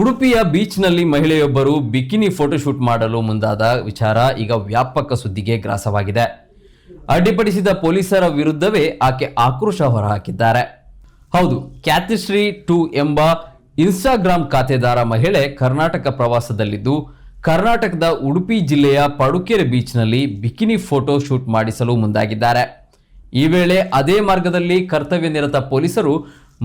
ಉಡುಪಿಯ ಬೀಚ್ನಲ್ಲಿ ಮಹಿಳೆಯೊಬ್ಬರು bikini photoshoot ಮಾಡಲು ಮುಂದಾದ ವಿಚಾರ ಈಗ ವ್ಯಾಪಕ ಸುದ್ದಿಗೆ ಗ್ರಾಸವಾಗಿದೆ. ಅಡ್ಡಿಪಡಿಸಿದ ಪೊಲೀಸರ ವಿರುದ್ಧವೇ ಆಕೆ ಆಕ್ರೋಶ ಹೊರಹಾಕಿದ್ದಾರೆ. ಹೌದು ಕ್ಯಾತಿಶ್ರೀ ಟು ಎಂಬ ಇನ್ಸ್ಟಾಗ್ರಾಮ್ ಖಾತೆದಾರ ಮಹಿಳೆ ಕರ್ನಾಟಕ ಪ್ರವಾಸದಲ್ಲಿದ್ದು, ಕರ್ನಾಟಕದ ಉಡುಪಿ ಜಿಲ್ಲೆಯ ಪಡುಕೆರೆ ಬೀಚ್ನಲ್ಲಿ ಬಿಕಿನಿ ಫೋಟೋ ಶೂಟ್ ಮಾಡಿಸಲು ಮುಂದಾಗಿದ್ದಾರೆ. ಈ ವೇಳೆ ಅದೇ ಮಾರ್ಗದಲ್ಲಿ ಕರ್ತವ್ಯ ನಿರತ ಪೊಲೀಸರು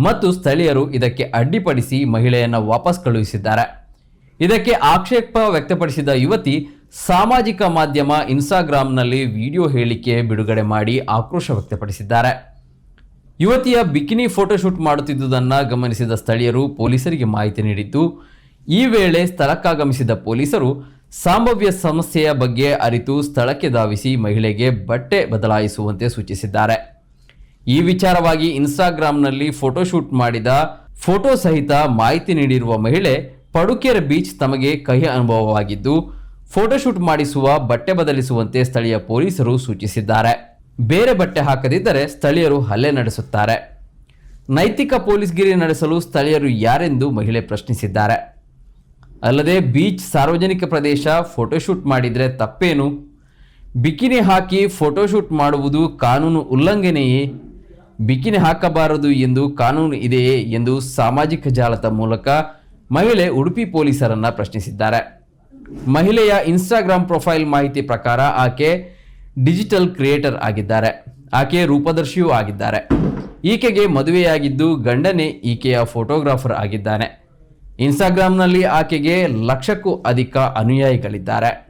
ಮತ್ತು ಸ್ಥಳೀಯರು ಇದಕ್ಕೆ ಅಡ್ಡಿಪಡಿಸಿ ಮಹಿಳೆಯನ್ನು ವಾಪಸ್ ಕಳುಹಿಸಿದ್ದಾರೆ. ಇದಕ್ಕೆ ಆಕ್ಷೇಪ ವ್ಯಕ್ತಪಡಿಸಿದ ಯುವತಿ ಸಾಮಾಜಿಕ ಮಾಧ್ಯಮ ಇನ್ಸ್ಟಾಗ್ರಾಂನಲ್ಲಿ ವಿಡಿಯೋ ಹೇಳಿಕೆ ಬಿಡುಗಡೆ ಮಾಡಿ ಆಕ್ರೋಶ ವ್ಯಕ್ತಪಡಿಸಿದ್ದಾರೆ. ಯುವತಿಯ ಬಿಕಿನಿ ಫೋಟೋಶೂಟ್ ಮಾಡುತ್ತಿದ್ದುದನ್ನು ಗಮನಿಸಿದ ಸ್ಥಳೀಯರು ಪೊಲೀಸರಿಗೆ ಮಾಹಿತಿ ನೀಡಿದ್ದು, ಈ ವೇಳೆ ಸ್ಥಳಕ್ಕಾಗಮಿಸಿದ ಪೊಲೀಸರು ಸಂಭವ್ಯ ಸಮಸ್ಯೆಯ ಬಗ್ಗೆ ಅರಿತು ಸ್ಥಳಕ್ಕೆ ಧಾವಿಸಿ ಮಹಿಳೆಗೆ ಬಟ್ಟೆ ಬದಲಾಯಿಸುವಂತೆ ಸೂಚಿಸಿದ್ದಾರೆ. ಈ ವಿಚಾರವಾಗಿ ಇನ್ಸ್ಟಾಗ್ರಾಂನಲ್ಲಿ ಫೋಟೋಶೂಟ್ ಮಾಡಿದ ಫೋಟೋ ಸಹಿತ ಮಾಹಿತಿ ನೀಡಿರುವ ಮಹಿಳೆ ಪಡುಕೆರೆ ಬೀಚ್ ತಮಗೆ ಕಹಿ ಅನುಭವವಾಗಿದ್ದು ಫೋಟೋಶೂಟ್ ಮಾಡಿಸುವ ಬಟ್ಟೆ ಬದಲಿಸುವಂತೆ ಸ್ಥಳೀಯ ಪೊಲೀಸರು ಸೂಚಿಸಿದ್ದಾರೆ. ಬೇರೆ ಬಟ್ಟೆ ಹಾಕದಿದ್ದರೆ ಸ್ಥಳೀಯರು ಹಲ್ಲೆ ನಡೆಸುತ್ತಾರೆ. ನೈತಿಕ ಪೊಲೀಸ್ಗಿರಿ ನಡೆಸಲು ಸ್ಥಳೀಯರು ಯಾರೆಂದು ಮಹಿಳೆ ಪ್ರಶ್ನಿಸಿದ್ದಾರೆ. ಅಲ್ಲದೆ ಬೀಚ್ ಸಾರ್ವಜನಿಕ ಪ್ರದೇಶ ಫೋಟೋಶೂಟ್ ಮಾಡಿದರೆ ತಪ್ಪೇನು? ಬಿಕಿನಿ ಹಾಕಿ ಫೋಟೋಶೂಟ್ ಮಾಡುವುದು ಕಾನೂನು ಉಲ್ಲಂಘನೆಯೇ? ಬಿಕಿನಿ ಹಾಕಬಾರದು ಎಂದು ಕಾನೂನು ಇದೆಯೇ ಎಂದು ಸಾಮಾಜಿಕ ಜಾಲದ ಮೂಲಕ ಮಹಿಳೆ ಉಡುಪಿ ಪೊಲೀಸರನ್ನ ಪ್ರಶ್ನಿಸಿದ್ದಾರೆ. ಮಹಿಳೆಯ ಇನ್ಸ್ಟಾಗ್ರಾಮ್ ಪ್ರೊಫೈಲ್ ಮಾಹಿತಿ ಪ್ರಕಾರ ಆಕೆ ಡಿಜಿಟಲ್ ಕ್ರಿಯೇಟರ್ ಆಗಿದ್ದಾರೆ. ಆಕೆ ರೂಪದರ್ಶಿಯೂ ಆಗಿದ್ದಾರೆ. ಈಕೆಗೆ ಮದುವೆಯಾಗಿದ್ದು ಗಂಡನೇ ಈಕೆಯ ಫೋಟೋಗ್ರಾಫರ್ ಆಗಿದ್ದಾನೆ. ಇನ್ಸ್ಟಾಗ್ರಾಮ್ನಲ್ಲಿ ಆಕೆಗೆ ಲಕ್ಷಕ್ಕೂ ಅಧಿಕ ಅನುಯಾಯಿಗಳಿದ್ದಾರೆ.